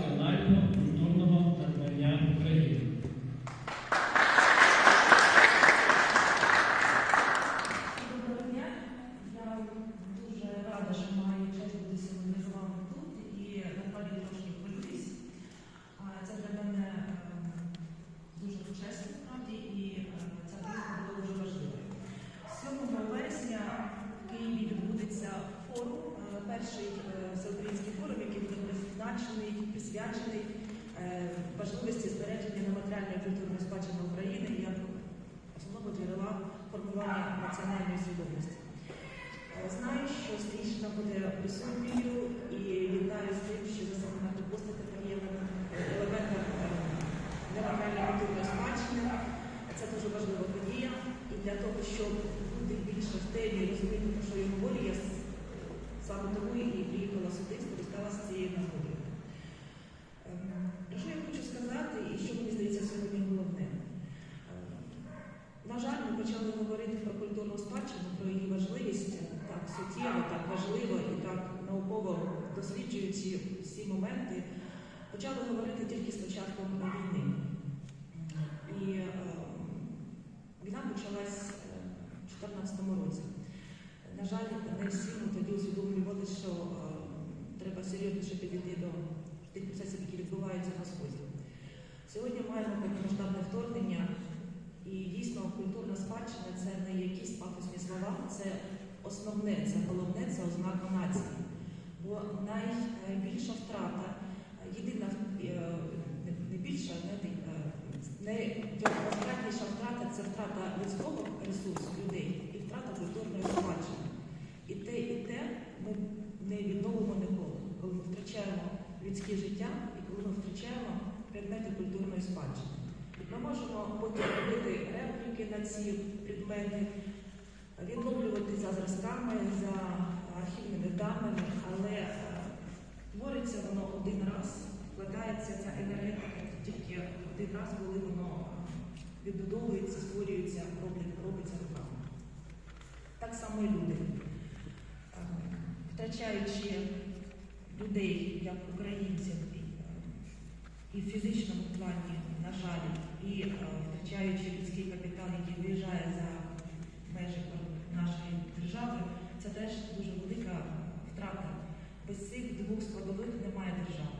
національного культурного надбання України. Доброго дня. Я дуже рада, що маю честь бути сьогодні з вами тут і насправді трошки хвилююсь. Це для мене е, дуже чесно, справді, і е, ця поїздка була дуже важливою. 7 вересня в Києві відбудеться форум, е, перший е, всеукраїнський форум, присвячений е, важливості збереження нематеріальної культурної спадщини України як основного джерела формування національної свідомості. Е, Знаю, що Стрічна буде присутньою і вітаю з тим, що заснована постать тепер є елементом е, нематеріальної культурної спадщини. Це дуже важлива подія. І для того, щоб бути більше в темі і розуміти, про що я говорю, я с- саме тому і приїхала сюди, скористалася цією нагодою. Ем, Про що я хочу сказати, і що мені здається сьогодні головним? Ем, На жаль, ми почали говорити про культурну спадщину, про її важливість так суттєво, так важливо і так науково досліджуючи всі моменти, почали говорити тільки з початком війни. І е, війна почалась е, в 2014 році. На жаль, не всі ми тоді усвідомлювали, що е, треба серйозніше підійти до тих процесів, які відбуваються на сході. Сьогодні маємо повномасштабне вторгнення, дійсно культурна спадщина це не якісь пафосні слова, це основне, це головне, це ознака нації. Бо найбільша втрата, єдина е, не- більша, не, найострашніша втрата це втрата людського ресурсу людей і втрата культурної спадщини. І те, і те ми не відновимо ніколи, коли ми втрачаємо людське життя і коли ми втрачаємо предмети культурної спадщини. Ми можемо потім робити репліки на ці предмети, відновлювати за зразками, за архівними даними, але е, твориться воно один раз, вкладається ця енергетика тільки один раз, коли воно відбудовується, створюється, робить- робиться руками. Так само і люди. Е, Втрачаючи людей як українців і, е, в фізичному плані і е, втрачаючи людський капітал, який виїжджає за межі нашої держави, це теж дуже велика втрата. Без цих двох складових немає держави.